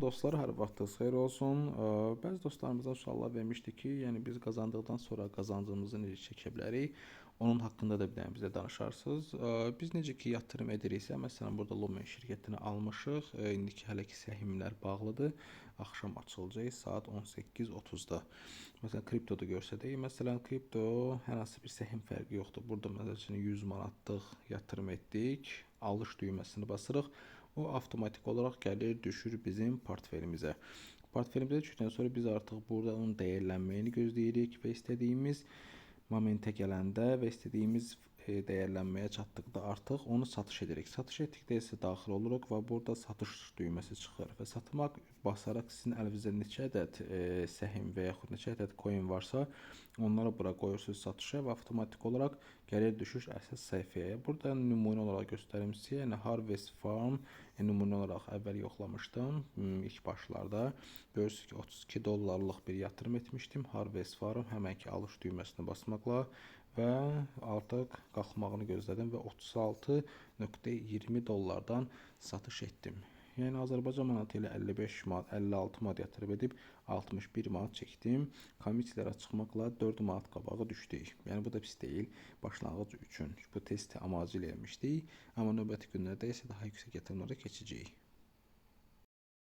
Dostlar, hər vaxtınız xeyir olsun. Bəzi dostlarımızdan suallar vermişdi ki, yəni biz qazandıqdan sonra qazancımızı necə çəkə bilərik? Onun haqqında da bir dənə bizə danışarsınız. Biz necə ki yatırım ediriksə, məsələn, burada Lumen şirkətini almışıq. İndiki hələ ki səhmlər bağlıdır. Axşam açılacaq saat 18:30-da. Məsələn, kriptoda görsədək, məsələn, kripto hər hansı bir səhm fərqi yoxdur. Burada məsəl üçün 100 manatlıq yatırım etdik, alış düyməsini basırıq. O avtomatik olaraq gəlir, düşür bizim portfelimizə. Portfelimizə düşdükdən sonra biz artıq burada onun dəyərlənməyini gözləyirik və istədiyimiz momentə gələndə və istədiyimiz dəyərlənməyə çatdıqda artıq onu satış edirik. Satış etdikdə isə daxil oluruq və burada satış düyməsi çıxır və satmaq basaraq sizin əlinizdə neçə ədəd e, səhm və yaxud neçə ədəd coin varsa, onları bura qoyursunuz satışa və avtomatik olaraq gəlir düşür əsas səhifəyə. Burada nümunə olaraq göstərim sizə. Yəni Harvest Farm e, nümunə olaraq əvvəl yoxlamışdım m, ilk başlarda. Görürsüz ki 32 dollarlıq bir yatırım etmişdim. Harvest Farm həmən ki alış düyməsinə basmaqla və artıq qalxmağını gözlədim və 36.20 dollardan satış etdim. Yəni Azərbaycan manatı ilə 55 manat, 56 manat yatırım edib 61 manat çəkdim. Komissiyalara çıxmaqla 4 manat qabağa düşdük. Yəni bu da pis deyil. Başlanğıc üçün bu testi amacı ilə etmişdik. Amma növbəti günlərdə isə daha yüksək yatırımlara keçəcəyik.